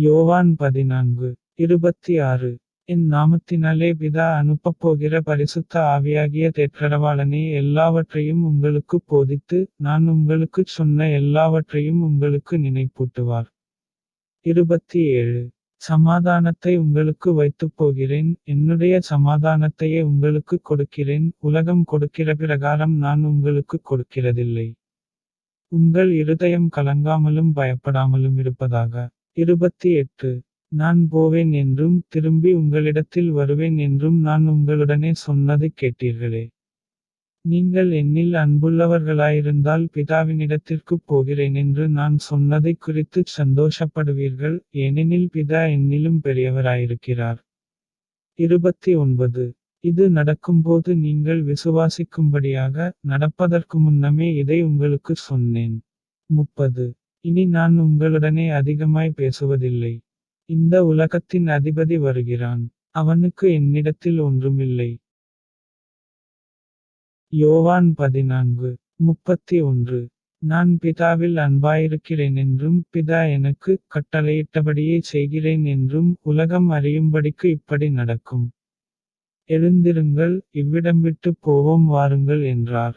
யோவான் பதினான்கு இருபத்தி ஆறு என் நாமத்தினாலே பிதா அனுப்பப்போகிற பரிசுத்த ஆவியாகிய தேற்றரவாளனே எல்லாவற்றையும் உங்களுக்குப் போதித்து நான் உங்களுக்குச் சொன்ன எல்லாவற்றையும் உங்களுக்கு நினைப்பூட்டுவார் இருபத்தி ஏழு சமாதானத்தை உங்களுக்கு வைத்துப் போகிறேன் என்னுடைய சமாதானத்தையே உங்களுக்கு கொடுக்கிறேன் உலகம் கொடுக்கிற பிரகாரம் நான் உங்களுக்கு கொடுக்கிறதில்லை உங்கள் இருதயம் கலங்காமலும் பயப்படாமலும் இருப்பதாக இருபத்தி எட்டு. நான் போவேன் என்றும் திரும்பி உங்களிடத்தில் வருவேன் என்றும் நான் உங்களுடனே சொன்னதைக் கேட்டீர்களே. நீங்கள் என்னில் அன்புள்ளவர்களாயிருந்தால் பிதாவினிடத்திற்கு போகிறேன் என்று நான் சொன்னதை குறித்து சந்தோஷப்படுவீர்கள் ஏனெனில் பிதா என்னிலும் பெரியவராயிருக்கிறார். இருபத்தி ஒன்பது. இது நடக்கும்போது நீங்கள் விசுவாசிக்கும்படியாக நடப்பதற்கு முன்னமே இதை உங்களுக்கு சொன்னேன். முப்பது. இனி நான் உங்களுடனே அதிகமாய் பேசுவதில்லை. இந்த உலகத்தின் அதிபதி வருகிறான். அவனுக்கு என்னிடத்தில் ஒன்றுமில்லை. யோவான் பதினான்கு முப்பத்தி ஒன்று நான் பிதாவில் அன்பாயிருக்கிறேன் என்றும் பிதா எனக்கு கட்டளையிட்டபடியே செய்கிறேன் என்றும் உலகம் அறியும்படிக்கு இப்படி நடக்கும். எழுந்திருங்கள் இவ்விடம் விட்டு போவோம் வாருங்கள் என்றார்.